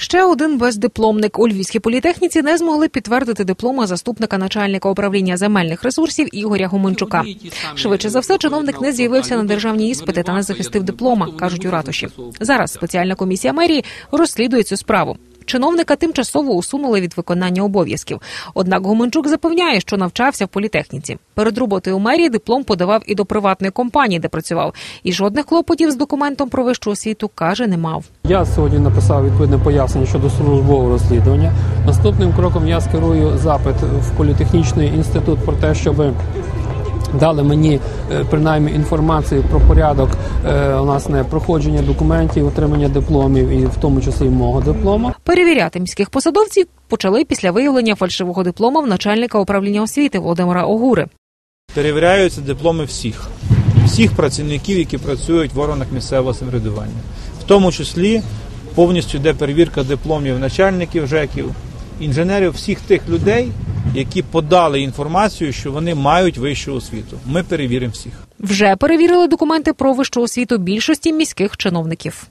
Ще один бездипломник у Львівській політехніці не змогли підтвердити диплома заступника начальника управління земельних ресурсів Ігоря Гуменчука. Швидше за все, чиновник не з'явився на державні іспити та не захистив диплома, кажуть у ратуші. Зараз спеціальна комісія мерії розслідує цю справу. Чиновника тимчасово усунули від виконання обов'язків. Однак Гуменчук запевняє, що навчався в політехніці. Перед роботою у мерії диплом подавав і до приватної компанії, де працював. І жодних клопотів з документом про вищу освіту каже, не мав. Я сьогодні написав відповідне пояснення щодо службового розслідування. Наступним кроком я скерую запит в політехнічний інститут про те, щоб дали мені е, принаймні інформацію про порядок е, власне проходження документів, отримання дипломів і в тому числі і мого диплома. Перевіряти міських посадовців почали після виявлення фальшивого диплома в начальника управління освіти Володимира Огури. Перевіряються дипломи всіх, всіх працівників, які працюють в органах місцевого самоврядування. В тому числі повністю йде перевірка дипломів начальників ЖЕКів, інженерів, всіх тих людей, які подали інформацію, що вони мають вищу освіту. Ми перевіримо всіх. Вже перевірили документи про вищу освіту більшості міських чиновників.